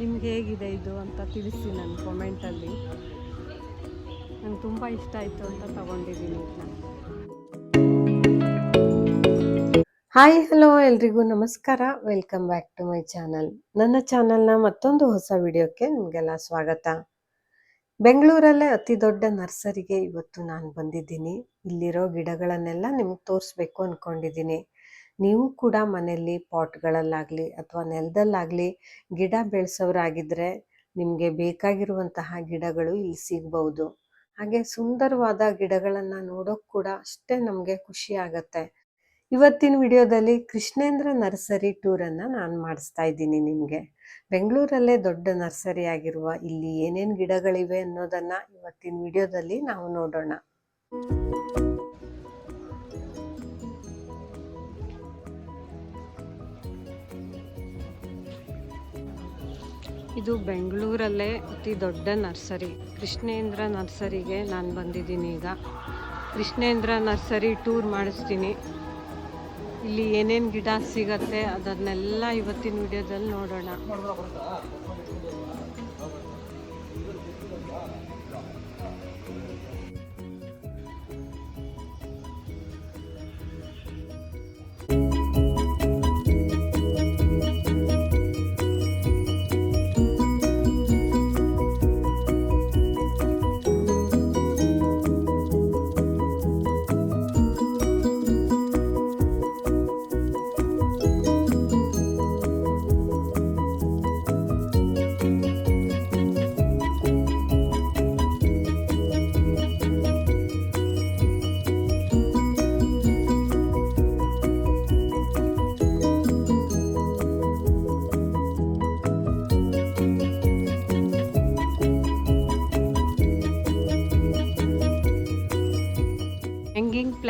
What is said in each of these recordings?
ನಿಮ್ಗೆ ಹೇಗಿದೆ ಇದು ಅಂತ ತಿಳಿಸಿ ನನ್ನ ಕಾಮೆಂಟಲ್ಲಿ ನಂಗೆ ತುಂಬ ಇಷ್ಟ ಆಯಿತು ಅಂತ ತಗೊಂಡಿದ್ದೀನಿ ಹಾಯ್ ಹಲೋ ಎಲ್ರಿಗೂ ನಮಸ್ಕಾರ. Welcome back to my channel ನನ್ನ ಚಾನಲ್ನ ಮತ್ತೊಂದು ಹೊಸ ವಿಡಿಯೋಕ್ಕೆ ನಿಮಗೆಲ್ಲ ಸ್ವಾಗತ. ಬೆಂಗಳೂರಲ್ಲೇ ಅತಿ ದೊಡ್ಡ ನರ್ಸರಿಗೆ ಇವತ್ತು ನಾನು ಬಂದಿದ್ದೀನಿ. ಇಲ್ಲಿರೋ ಗಿಡಗಳನ್ನೆಲ್ಲ ನಿಮಗೆ ತೋರಿಸ್ಬೇಕು ಅಂದ್ಕೊಂಡಿದ್ದೀನಿ ನೀವು ಕೂಡ ಮನೆಯಲ್ಲಿ ಪಾಟ್ಗಳಲ್ಲಾಗಲಿ ಅಥವಾ ನೆಲದಲ್ಲಾಗಲಿ ಗಿಡ ಬೆಳೆಸೋರಾಗಿದ್ದರೆ ನಿಮಗೆ ಬೇಕಾಗಿರುವಂತಹ ಗಿಡಗಳು ಇಲ್ಲಿ ಸಿಗಬಹುದು ಹಾಗೆ ಸುಂದರವಾದ ಗಿಡಗಳನ್ನು ನೋಡೋಕೆ ಕೂಡ ಅಷ್ಟೇ ನಮಗೆ ಖುಷಿ ಆಗತ್ತೆ. ಇವತ್ತಿನ ವಿಡಿಯೋದಲ್ಲಿ ಕೃಷ್ಣೇಂದ್ರ ನರ್ಸರಿ ಟೂರನ್ನು ನಾನು ಮಾಡಿಸ್ತಾ ಇದ್ದೀನಿ ನಿಮಗೆ. ಬೆಂಗಳೂರಲ್ಲೇ ದೊಡ್ಡ ನರ್ಸರಿ ಆಗಿರುವ ಇಲ್ಲಿ ಏನೇನು ಗಿಡಗಳಿವೆ ಅನ್ನೋದನ್ನು ಇವತ್ತಿನ ವಿಡಿಯೋದಲ್ಲಿ ನಾವು ನೋಡೋಣ. ಇದು ಬೆಂಗಳೂರಲ್ಲೇ ಅತಿ ದೊಡ್ಡ ನರ್ಸರಿ. ಕೃಷ್ಣೇಂದ್ರ ನರ್ಸರಿಗೆ ನಾನು ಬಂದಿದ್ದೀನಿ ಈಗ. ಕೃಷ್ಣೇಂದ್ರ ನರ್ಸರಿ ಟೂರ್ ಮಾಡಿಸ್ತೀನಿ. ಇಲ್ಲಿ ಏನೇನು ಗಿಡ ಸಿಗತ್ತೆ ಅದನ್ನೆಲ್ಲ ಇವತ್ತಿನ ವಿಡಿಯೋದಲ್ಲಿ ನೋಡೋಣ.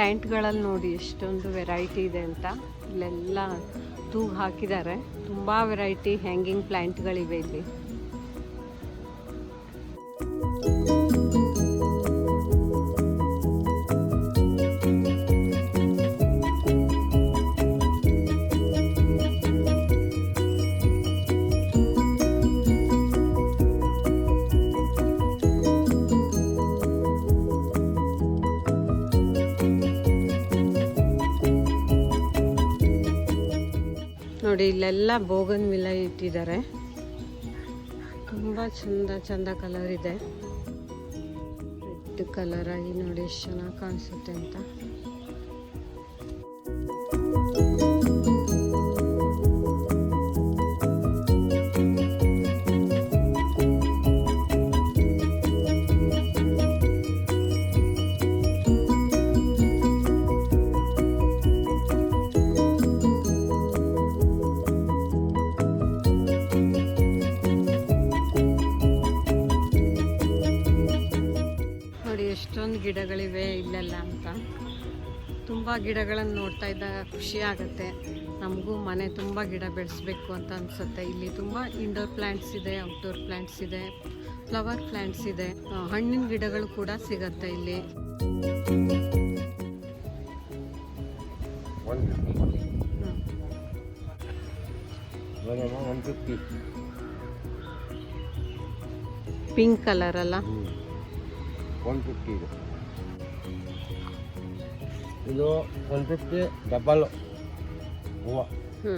ಪ್ಲ್ಯಾಂಟ್ಗಳಲ್ಲಿ ನೋಡಿ ಎಷ್ಟೊಂದು ವೆರೈಟಿ ಇದೆ ಅಂತ. ಇಲ್ಲೆಲ್ಲ ತೂಗು ಹಾಕಿದ್ದಾರೆ. ತುಂಬ ವೆರೈಟಿ ಹ್ಯಾಂಗಿಂಗ್ ಪ್ಲ್ಯಾಂಟ್ಗಳಿವೆ ಇಲ್ಲಿ. ಇಲ್ಲೆಲ್ಲ ಬೋಗನ್ ವಿಲ ಇಟ್ಟಿದ್ದಾರೆ. ತುಂಬ ಚಂದ ಚಂದ ಕಲರ್ ಇದೆ. ರೆಡ್ ಕಲರ್ ಆಗಿ ನೋಡಿ ಎಷ್ಟು ಚೆನ್ನಾಗಿ ಕಾಣಿಸುತ್ತೆ ಅಂತ. ಗಿಡಗಳನ್ನು ನೋಡ್ತಾ ಇದ್ದಾಗ ಖುಷಿ ಆಗುತ್ತೆ. ನಮಗೂ ಮನೆ ತುಂಬ ಗಿಡ ಬೆಳೆಸ್ಬೇಕು ಅಂತ ಅನಿಸುತ್ತೆ. ಇಲ್ಲಿ ತುಂಬ ಇಂಡೋರ್ ಪ್ಲ್ಯಾಂಟ್ಸ್ ಇದೆ ಔಟ್ಡೋರ್ ಪ್ಲ್ಯಾಂಟ್ಸ್ ಇದೆ ಫ್ಲವರ್ ಪ್ಲ್ಯಾಂಟ್ಸ್ ಇದೆ. ಹಣ್ಣಿನ ಗಿಡಗಳು ಕೂಡ ಸಿಗುತ್ತೆ ಇಲ್ಲಿ. ಪಿಂಕ್ ಕಲರ್ ಅಲ್ಲ? ಒನ್ ಫಿಫ್ಟಿ ಇದು. ಇದು ಒನ್ ಫಿಫ್ಟಿ ಡಬಲ್ ಹೂವು. ಹ್ಞೂ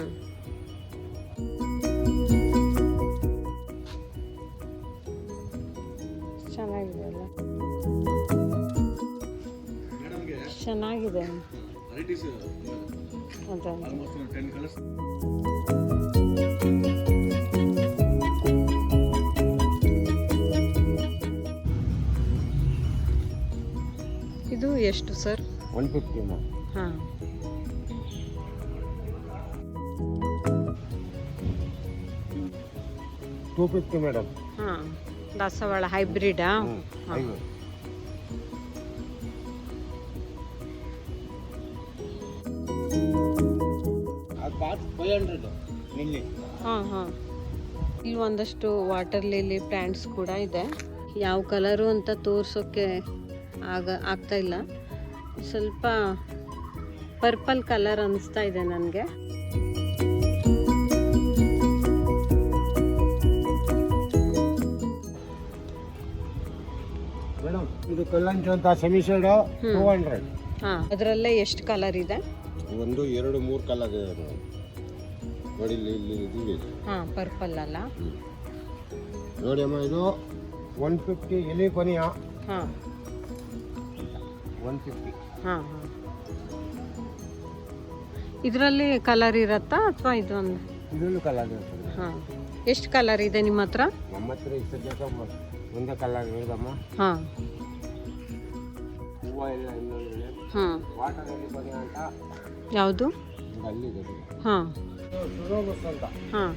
ಚೆನ್ನಾಗಿದೆ ಅಲ್ಲ? ಚೆನ್ನಾಗಿದೆ. ಅದೇ. ಇದು ಎಷ್ಟು ಸರ್? ಒನ್ ಫಿಫ್ಟಿ ಅಮ್ಮ ಹಾಂ. ಟೂ ಫಿಫ್ಟಿ ಮೇಡಮ್ ಹಾಂ ದಾಸವಾಳ ಹೈಬ್ರಿಡಾ ಫೈವ್ ಹಂಡ್ರೆಡ್ ಹಾಂ. ಹಾಂ ಇಲ್ಲಿ ಒಂದಷ್ಟು ವಾಟರ್ ಲಿಲಿ ಪ್ಲ್ಯಾಂಟ್ಸ್ ಕೂಡ ಇದೆ. ಯಾವ ಕಲರು ಅಂತ ತೋರಿಸೋಕ್ಕೆ ಆಗ ಆಗ್ತಾ ಇಲ್ಲ. ಸ್ವಲ್ಪ ಪರ್ಪಲ್ ಕಲರ್ ಅನಿಸ್ತಾ ಇದೆ ನನಗೆ. ಇದು ಕಲ್ಲಂಚಂತ ಸೆಮಿಸೈಡು ಟೂ ಹಂಡ್ರೆಡ್. ಹಾಂ ಅದರಲ್ಲೇ ಎಷ್ಟು ಕಲರ್ ಇದೆ? ಒಂದು ಎರಡು ಮೂರು ಕಲರ್ ಇದೆ ನೋಡಿ ಇಲ್ಲಿ ಇಲ್ಲಿ ಇದು ಇದೆ ಹಾಂ ಪರ್ಪಲ್ ಅಲ್ಲ. ನೋಡಿ ಅಮ್ಮ ಇದು ಒನ್ ಫಿಫ್ಟಿ ಎಲಿ ಕೊನೆಯ ಹಾಂ. ಒನ್ ಫಿಫ್ಟಿ ಹಾಂ ಹಾಂ. ಇದರಲ್ಲಿ ಕಲರ್ ಇರತ್ತಾ ಅಥವಾ ಇದೊಂದು? ಇದರಲ್ಲೂ ಕಲರ್ ಇರ್ತದೆ ಹಾಂ. ಎಷ್ಟು ಕಲರ್ ಇದೆ ನಿಮ್ಮ ಹತ್ರ? ನಮ್ಮ ಹತ್ರ ಇಷ್ಟು ಜೊತೆ ಒಂದೇ ಕಲರ್ ಇರೋದಮ್ಮ ಹಾಂ. ಹೂವು ಇಲ್ಲ ಇನ್ನೊಂದು ಹಾಂ. ವಾಟರ್ ಎಲ್ಲಿ ಕೊನೆಯ ಅಂತ ಯಾವುದು? ಈಗ ಅಲ್ಲಿದೆ. ಹಾಂ. ಸುರೋಬಸ್ ಅಂತ. ಹಾಂ.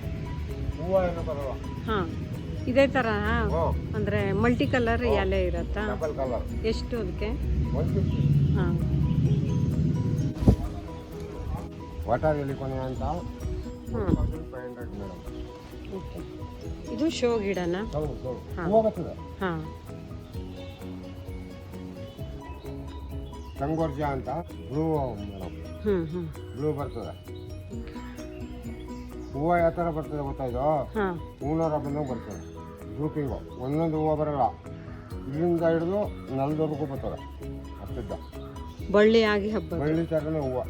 ಹೂವು ಏನೋ ಬರಲ್ಲ. ಹಾಂ. ಇದೇ ಥರ ಅಂದ್ರೆ ಮಲ್ಟಿ ಕಲರ್ ಎಲೆ ಇರತ್ತಾ? ಡಬಲ್ ಕಲರ್ ಎಷ್ಟು ಅದಕ್ಕೆ? ವಾಟರ್ ಎಲ್ಲಿ ಕೊನೆಯ ಅಂತ? ಫೈವ್ ಹಂಡ್ರೆಡ್ ಮೇಡಮ್ ಓಕೆ ಇದು ಶೋ ಗಿಡನಾ? ಹೌದು ಹೌದು. ಹಾ. ಸಂಗೋರ್ಜ ಅಂತ ಬ್ಲೂ ಮೇಡಮ್ ಬ್ಲೂ ಬರ್ತದೆ. ಹೂವು ಯಾವ ಥರ ಬರ್ತದೆ ಗೊತ್ತಾಯ್ತು ಹಾಂ. ಹೂನೂರ ಬಂದಂಗೆ ಬರ್ತದೆ. ಗ್ರೂಪಿಂಗು ಒಂದೊಂದು ಹೂವು ಬರಲ್ಲ. ಇಲ್ಲಿಂದ ಹಿಡಿದು ನೆಲದವರೆಗೂ ಬರ್ತದೆ. ಅಷ್ಟುದ್ದ ಬಳ್ಳಿ ಆಗಿ ಹಬ್ಬ ಬಳ್ಳಿ ಥರನೇ ಹೂವು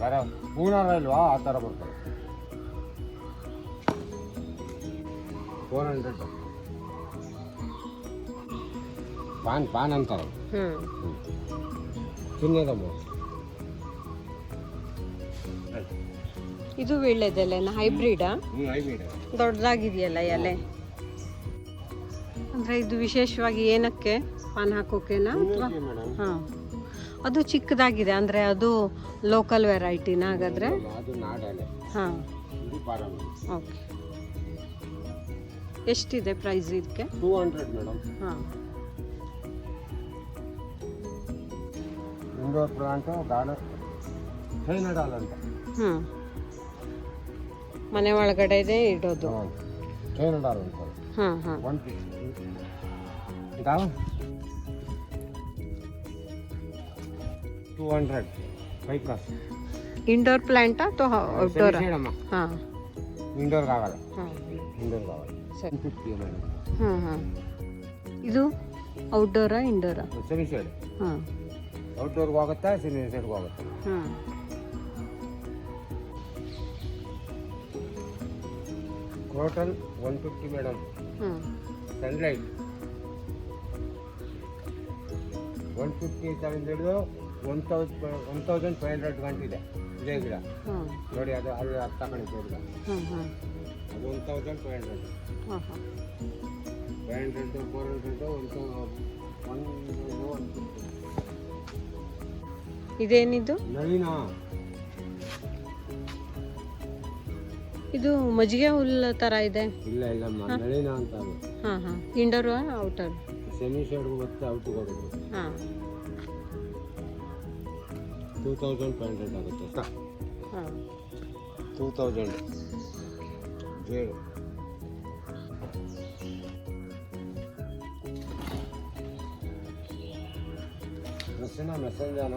ಥರ ಹೂನಾರ ಇಲ್ವಾ ಆ ಥರ ಬರ್ತದೆ. ಫೋರ್ ಹಂಡ್ರೆಡ್ ಪಾನ್ ಪಾನ್ ಅಂತಾರೆ ತಿನ್ನೋದಮ್ಮ ಇದು ವೀಳ್ಯದೆಲೆನ? ಹೈಬ್ರಿಡಾ. ದೊಡ್ಡದಾಗಿದೆಯಲ್ಲ ಎಲೆ? ಅಂದರೆ ಇದು ವಿಶೇಷವಾಗಿ ಏನಕ್ಕೆ ಪಾನ್ ಹಾಕೋಕೆನಾ ಅಥವಾ ಹಾಂ. ಅದು ಚಿಕ್ಕದಾಗಿದೆ ಅಂದರೆ ಅದು ಲೋಕಲ್ ವೆರೈಟಿನ ಹಾಗಾದರೆ? ಹಾಂ. ಓಕೆ ಎಷ್ಟಿದೆ ಪ್ರೈಸ್ ಇದಕ್ಕೆ? ಟೂ ಹಂಡ್ರೆಡ್ ಮೇಡಮ್ ಹಾಂ. ಇಂಡೋರ್ ಪ್ಲಾಂಟ್ ಗಾರ್ಡನ್ ಚೈನಾ ಅಂತ. ಹ್ಞೂ ಮನೆ ಒಳಗಡೆದೇ ಇಡೋದು. ಹಾ ಅಂತ. ಹಾಂ ಹಾಂ ಒನ್ ಫಿಫ್ಟಿ ಇದಾ two hundred five plus indoor ಪ್ಲ್ಯಾಂಟಾ ಅಥವಾ ಔಟ್ಡೋರಾ ಅಮ್ಮ ಹಾಂ ಇಂಡೋರ್ಗೆ ಆಗಲ್ಲ ಹಾಂ ಇಂಡೋರ್ಗೆ ಆಗಲ್ಲ ಸರಿ ಒನ್ ಫಿಫ್ಟಿ ಮೇಡಮ್ ಹಾಂ ಹಾಂ ಇದು ಔಟ್ಡೋರಾ ಇಂಡೋರಾ ಸೆಮಿ ಸೈಡ್ ಹಾಂ ಔಟ್ಡೋರ್ಗೆ ಹೋಗುತ್ತಾ ಸೆಮಿ ಸೈಡ್ಗೆ ಹೋಗುತ್ತೆ ಹಾಂ ಟೋಟಲ್ ಒನ್ ಫಿಫ್ಟಿ ಮೇಡಮ್ ಹಾಂ ಸನ್ಲೈಟ್ ಒನ್ ಫಿಫ್ಟಿ ಹಿಡಿದು one thousand one thousand five hundred ಗಂಟಿದೆ ಇದೇ ಗಿಡ. ನೋಡಿ ಅದು ಅಲ್ಲಿ ಹತ್ತು ತಗೊಂಡಿದ್ದೆ ಗಿಡ ಅದು one thousand five hundred five hundred four hundred one ತೌ ಒನ್ ಒನ್ ಫಿಫ್ಟಿ ಇದೇನಿದು? ನಳಿನ ಇದು ಮಜ್ಜಿಗೆ ಹುಲ್ಲು ತರ ಇದೆ. ಇಲ್ಲ ಇಲ್ಲ ನಳಿನ ಅಂತ ಹಾಂ ಹಾಂ. ಇಂಡೋರ್ ಔಟರ್ ಸೆಮಿ ಶೇಡ್ ಮತ್ತೆ ಔಟ್ ಕೊಡೋದು. ಹಾಂ. ಟೂ ತೌಸಂಡ್ ಫೈವ್ ಹಂಡ್ರೆಡ್ ಆಗುತ್ತೆ ಹಾಂ. ಟೂ ತೌಸಂಡ್ ಜೇಡು. ಮೆಸೇಜ್ ಮೆಸೆಂಜಾನ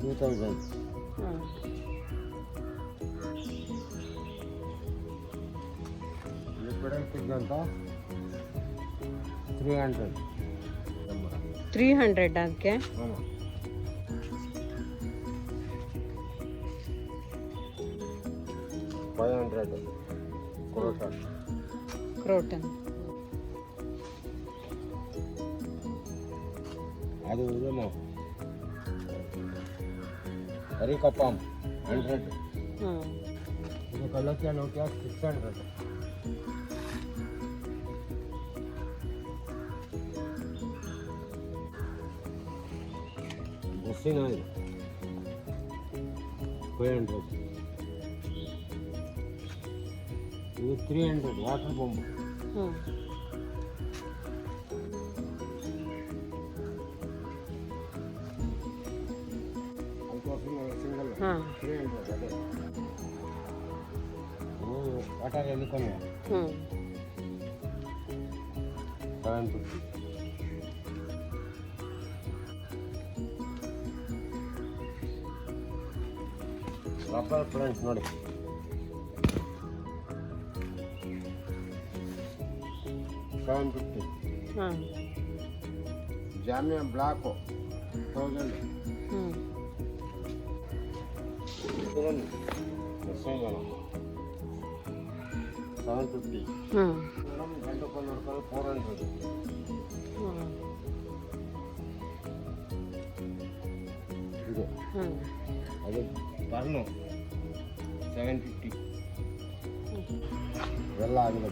ಟೂ ತೌಸಂಡ್ ಹಾಂ. ಲಿಕ್ವಿಡ್ ಸಿಗ್ಗಂತ ತ್ರೀ ಹಂಡ್ರೆಡ್ ತ್ರೀ ಹಂಡ್ರೆಡ್ ಅದಕ್ಕೆ ಹಾಂ ಫೈವ್ ಹಂಡ್ರೆಡ್ ಕೊರೋಟ. ಕ್ರೋಟನ್ ಅದು ಇದಮ್ಮ ಹರಿಕಪ್ಪಂ ಹಂಡ್ರೆಡ್ ಹಾಂ ಇದು ಕಲ್ಲಕ್ಕಿ ಲೋಟ್ಯ ಸಿಕ್ಸ್ ಹಂಡ್ರೆಡ್ ಬಸ್ಸಿನ ಇದು ಫೈವ್ ಹಂಡ್ರೆಡ್ ಇದು ತ್ರೀ ಹಂಡ್ರೆಡ್ ವಾಟರ್ ಬಂಬ್ ಹಾಂ ಸಿಂಗಲ್ ಹಾಂ ತ್ರೀ ಹಂಡ್ರೆಡ್ ಅದೇ ವಾಟರ್ ಎಲ್ಲಿ ಕೊನೆ ಹ್ಞೂ ಸೆವೆನ್ ಫಿಫ್ಟಿ ರಬ್ಬರ್ ಪ್ಲಾಂಟ್ ನೋಡಿ ಸೆವೆನ್ ಫಿಫ್ಟಿ ಹಾಂ ಜಾಮಿಯಾ ಬ್ಲಾಕು ತೌಸಂಡ್ ಹ್ಞೂ ಸೆವೆನ್ ಫಿಫ್ಟಿ ಹ್ಞೂ ಮೇಡಮ್ ಗಂಟೆ ಪನ್ನೂರು ರೂಪಾಯಿ ಫೋರ್ ಹಂಡ್ರೆಡ್ ಹ್ಞೂ ಇದು ಹ್ಞೂ ಅದು ಟರ್ನು ಸೆವೆನ್ ಫಿಫ್ಟಿ ಎಲ್ಲ ಆಗಿದೆ.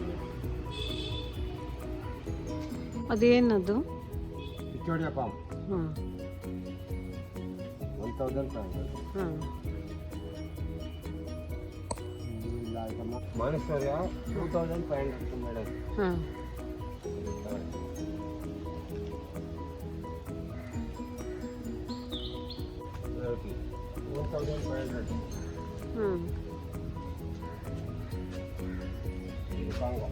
ಅದೇನದು? ಕಿಚ್ಚೋಡಿಯ ಪಾಮ್. ಹ್ಞೂ ಒನ್ ತೌಸಂಡ್ ಫೈವ್ ಹಂಡ್ರೆಡ್ ಹಾಂ ಇಲ್ಲ ಆಯ್ತಮ್ಮ ಮಾನಸರ್ಯ? Two thousand five hundred madam ಹಾಂ ಟೂ ತೌಸಂಡ್ ಫೈವ್ ಹಂಡ್ರೆಡ್ ಹ್ಞೂ ಇದು ಕಾಂಗೋ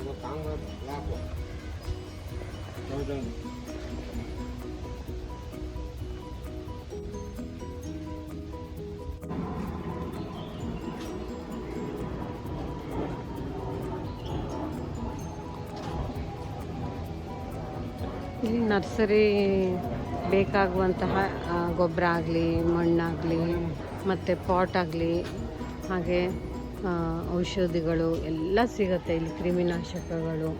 ಇದು ಕಾಂಗೋ ಇಲ್ಲಿ ನರ್ಸರಿ ಬೇಕಾಗುವಂತಹ ಗೊಬ್ಬರ ಆಗಲಿ, ಮಣ್ಣಾಗಲಿ, ಮತ್ತು ಪಾಟ್ ಆಗಲಿ, ಹಾಗೆ ಔಷಧಿಗಳು ಎಲ್ಲ ಸಿಗುತ್ತೆ ಇಲ್ಲಿ ಕ್ರಿಮಿನಾಶಕಗಳು.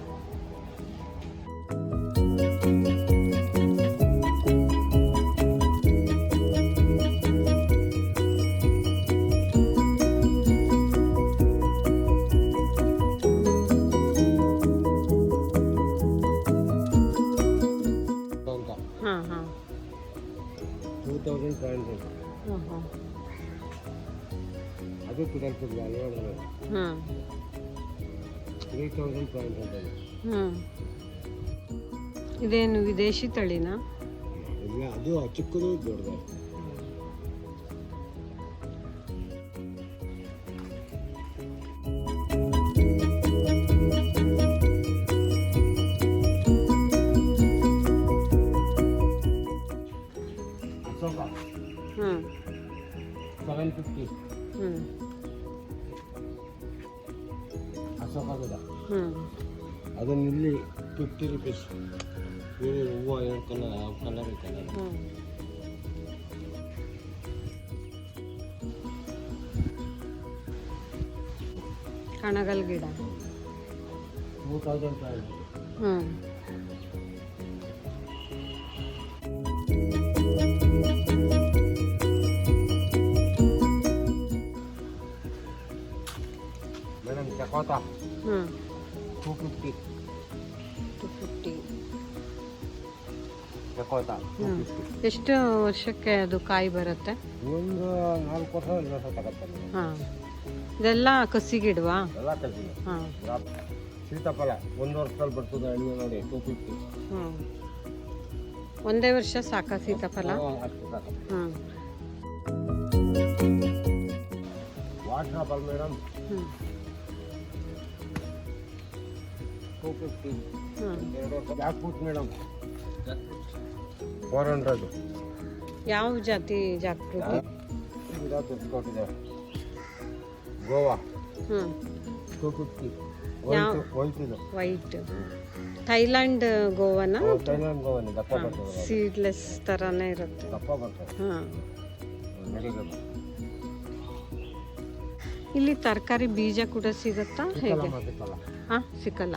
ಹಾಂ ತ್ರೀ ತೌಸಂಡ್ ಫೈವ್ ಹಂಡ್ರೆಡ್ ಇದೇನು ವಿದೇಶಿ ತಳಿನಾ? ಇಲ್ಲ ಅದು ಚಿಕ್ಕದು ದೊಡ್ಡದು. ಫಿಫ್ಟಿ ರುಪೀಸ್ ಇದು ಹೂವು ಎರಡು ಕಲರ್ ಯಾವ ಕಲರ್ ಕಲರ್ ಕಣಗಲ್ ಗಿಡ. ಟೂ ತೌಸಂಡ್ ಫೈವ್ ಹ್ಞೂ ಮೇಡಮ್ ಚಕೋತ. ಹ್ಞೂ ಟೂ ಫಿಫ್ಟಿ ಫಿಫ್ಟಿ ಎಷ್ಟು ವರ್ಷಕ್ಕೆ ಅದು ಕಾಯಿ ಬರುತ್ತೆ? ಒಂದು ನಾಲ್ಕು ವರ್ಷ ಐದು ವರ್ಷ ತಗೋತಾರೆ ಹಾಂ. ಇದೆಲ್ಲ ಕಸಿ ಗಿಡವಾ ಎಲ್ಲ ಕಸಿ ಹಾಂ. ಸೀತಾಫಲ ಒಂದು ವರ್ಷದಲ್ಲಿ ಬರ್ತದೆ ಹಣ್ಣು ನೋಡಿ ಟೂ ಫಿಫ್ಟಿ ಹ್ಞೂ ಒಂದೇ ವರ್ಷ ಸಾಕ ಸೀತಾಫಲ? ಹಾಂ ಸಾಕು. ಹ್ಞೂ ವಾಟರ್ ಆಪಲ್ ಮೇಡಮ್ ಹ್ಞೂ ಟೂ ಫಿಫ್ಟಿ ಹ್ಞೂ jack fruit madam. Four hundred ಯಾವ ಜಾತಿ ತೆಗೆದುಕೊಟ್ಟಿದೆ ಗೋವಾ. ಹಾಂ ಟೂ ಫಿಫ್ಟಿ. ವೈಟ್ ಇದು. ವೈಟ್. ಥೈಲ್ಯಾಂಡ್ ಗೋವಾನ? ಥೈಲ್ಯಾಂಡ್ ಗೋವಾನೆ ದಪ್ಪ ಬರ್ತದೆ. ಸೀಡ್ಲೆಸ್ ಥರನೇ ಇರುತ್ತೆ. ದಪ್ಪ ಬರ್ತದೆ. ಹಾಂ. ಇಲ್ಲಿ ತರಕಾರಿ ಬೀಜ ಕೂಡ ಸಿಗುತ್ತಾ? ಹೇಗೆ? ಹಾಂ ಸಿಕ್ಕಲ್ಲ.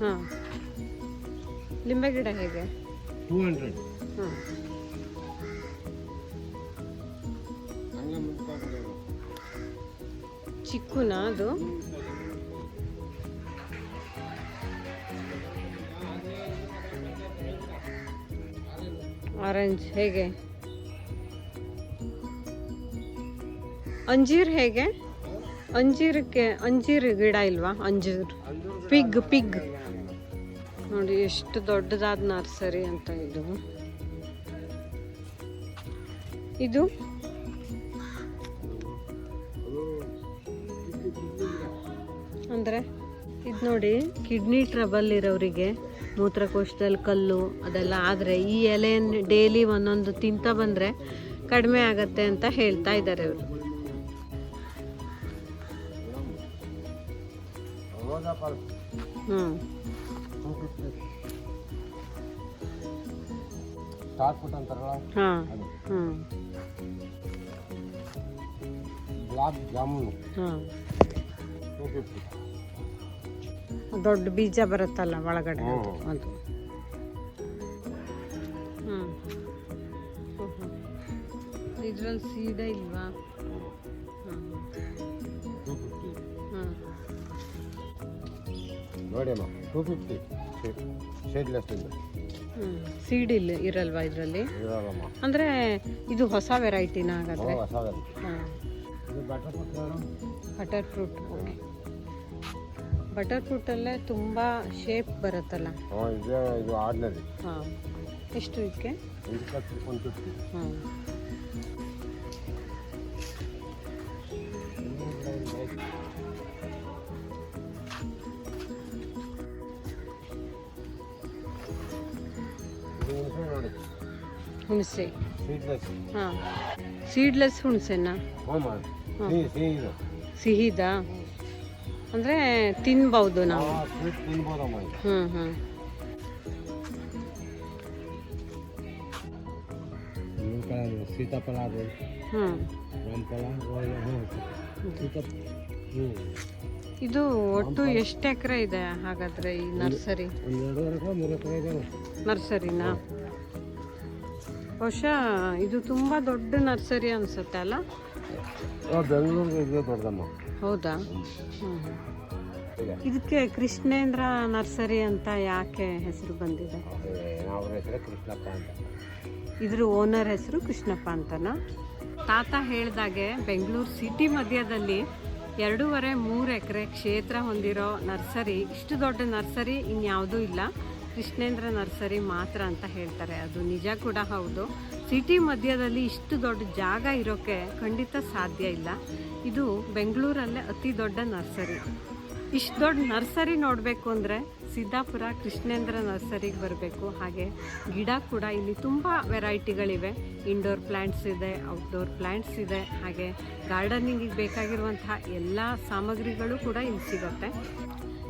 ಹಾಂ. ಲಿಂಬೆ ಗಿಡ ಹೇಗೆ? ಟೂ ಹಂಡ್ರೆಡ್ ಹಾಂ. ಚಿಕ್ಕುನಾ ಅದು? ಆರೆಂಜ್ ಹೇಗೆ? ಅಂಜೀರ್ ಹೇಗೆ? ಅಂಜೀರಕ್ಕೆ ಅಂಜೀರ್ ಗಿಡ ಇಲ್ವಾ? ಅಂಜೀರ್. ಪಿಗ್ ಪಿಗ್ ನೋಡಿ, ಎಷ್ಟು ದೊಡ್ಡದಾದ ನರ್ಸರಿ ಅಂತ ಇದು. ಇದು? ಅಂದರೆ, ಇದು ನೋಡಿ, ಕಿಡ್ನಿ ಟ್ರಬಲ್ ಇರೋರಿಗೆ ಮೂತ್ರಕೋಶದಲ್ಲಿ ಕಲ್ಲು, ಅದೆಲ್ಲ ಆದರೆ ಈ ಎಲೆಯನ್ನು ಡೈಲಿ ಒಂದೊಂದು ತಿಂತ ಬಂದರೆ ಕಡಿಮೆ ಆಗತ್ತೆ ಅಂತ ಹೇಳ್ತಾ ಇದ್ದಾರೆ ಅವರು ಹ್ಞೂ ಟೂ ಫಿಫ್ಟಿ ಸ್ಟಾರ್ ಫುಟ್ ಅಂತಾರಲ್ಲ? ಹಾಂ ಅದು. ಹ್ಞೂ ಗುಲಾಬ್ ಜಾಮೂನು. ಹಾಂ. ಟೂ ಫಿಫ್ಟಿ ದೊಡ್ಡ ಬೀಜ ಬರುತ್ತಲ್ಲ ಒಳಗಡೆ? ಅದು. ಹ್ಮ್. ಅದು ಹ್ಞೂ ಇದ್ರಲ್ಲಿ ಸೀದಾ ಇಲ್ವಾ? ನೋಡಿ ಅಮ್ಮ ಟೂ ಫಿಫ್ಟಿ ಶೇಡ್ಲೆಸ್ ಇಂದ. ಸೀಡ್ ಇಲ್ಲ ಇರಲ್ವಾ ಇದರಲ್ಲಿ? ಇರೋಲ್ಲಮ್ಮ. ಅಂದರೆ ಇದು ಹೊಸ ವೆರೈಟಿನ ಹಾಗಾದರೆ? ಹೊಸ ವೆರೈಟಿ ಇದು butter fruit butter fruit okay butter ಫ್ರೂಟಲ್ಲೇ ತುಂಬ ಶೇಪ್ ಬರುತ್ತಲ್ಲ? ಹಾಂ ಇದು ಇದು ಆರ್ಡಿನರಿ ಹಾಂ. ಎಷ್ಟು ಇದಕ್ಕೆ? ಒನ್ ಫಿಫ್ಟಿ ಹಾಂ ಹುಣಸೆ. ಸೀಡ್ಲೆಸ್ ಹಾಂ. ಸೀಡ್ಲೆಸ್ ಹುಣಸೆನಾ? ಸಿಹಿದಾ. ಅಂದರೆ ತಿನ್ಬೌದು ನಾವು. ಹ್ಞೂ ಹ್ಞೂ ಸೀತಾಫಲ ಇದು ಒಟ್ಟು ಎಷ್ಟು ಎಕರೆ ಇದೆ ಹಾಗಾದರೆ ಈ ನರ್ಸರಿ? ನರ್ಸರಿನಾ? ಬಹುಶಃ ಇದು ತುಂಬ ದೊಡ್ಡ ನರ್ಸರಿ ಅನಿಸುತ್ತೆ ಅಲ್ಲ? ಬೆಂಗಳೂರಿಗೆ ಇದೆ ದೊಡ್ಡದಮ್ಮ ಹೌದಾ? ಇದಕ್ಕೆ ಕೃಷ್ಣೇಂದ್ರ ನರ್ಸರಿ ಅಂತ ಯಾಕೆ ಹೆಸರು ಬಂದಿದೆ? ಅವ್ರ ಹೆಸರೇ ಕೃಷ್ಣಪ್ಪ ಅಂತ. ಇದ್ರ ಓನರ್ ಹೆಸರು ಕೃಷ್ಣಪ್ಪ ಅಂತನಾ? ತಾತ ಹೇಳಿದಾಗೆ ಬೆಂಗಳೂರು ಸಿಟಿ ಮಧ್ಯದಲ್ಲಿ ಎರಡೂವರೆ ಮೂರು ಎಕರೆ ಕ್ಷೇತ್ರ ಹೊಂದಿರೋ ನರ್ಸರಿ ಇಷ್ಟು ದೊಡ್ಡ ನರ್ಸರಿ ಇನ್ಯಾವುದೂ ಇಲ್ಲ. ಕೃಷ್ಣೇಂದ್ರ ನರ್ಸರಿ ಮಾತ್ರ ಅಂತ ಹೇಳ್ತಾರೆ. ಅದು ನಿಜ ಕೂಡ ಹೌದು. ಸಿಟಿ ಮಧ್ಯದಲ್ಲಿ ಇಷ್ಟು ದೊಡ್ಡ ಜಾಗ ಇರೋಕ್ಕೆ ಖಂಡಿತ ಸಾಧ್ಯ ಇಲ್ಲ. ಇದು ಬೆಂಗಳೂರಲ್ಲೇ ಅತಿ ದೊಡ್ಡ ನರ್ಸರಿ. ಇಷ್ಟು ದೊಡ್ಡ ನರ್ಸರಿ ನೋಡಬೇಕು ಅಂದರೆ ಸಿದ್ದಾಪುರ ಕೃಷ್ಣೇಂದ್ರ ನರ್ಸರಿಗೆ ಬರಬೇಕು. ಹಾಗೆ ಗಿಡ ಕೂಡ ಇಲ್ಲಿ ತುಂಬ ವೆರೈಟಿಗಳಿವೆ. ಇಂಡೋರ್ ಪ್ಲ್ಯಾಂಟ್ಸ್ ಇದೆ, ಔಟ್ಡೋರ್ ಪ್ಲ್ಯಾಂಟ್ಸ್ ಇದೆ. ಹಾಗೆ ಗಾರ್ಡನಿಂಗಿಗೆ ಬೇಕಾಗಿರುವಂತಹ ಎಲ್ಲ ಸಾಮಗ್ರಿಗಳು ಕೂಡ ಇಲ್ಲಿ ಸಿಗುತ್ತೆ.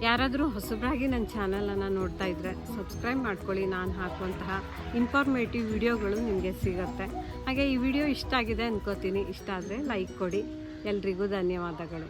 ಯಾರಾದರೂ ಹೊಸಬರಾಗಿ ನನ್ನ ಚಾನಲನ್ನು ನೋಡ್ತಾ ಇದ್ದರೆ ಸಬ್ಸ್ಕ್ರೈಬ್ ಮಾಡ್ಕೊಳ್ಳಿ. ನಾನು ಹಾಕುವಂತಹ ಇನ್ಫಾರ್ಮೇಟಿವ್ ವಿಡಿಯೋಗಳು ನಿಮಗೆ ಸಿಗುತ್ತೆ. ಹಾಗೆ ಈ ವಿಡಿಯೋ ಇಷ್ಟ ಆಗಿದೆ ಅಂದ್ಕೋತೀನಿ ಇಷ್ಟ ಆದರೆ ಲೈಕ್ ಕೊಡಿ. ಎಲ್ರಿಗೂ ಧನ್ಯವಾದಗಳು.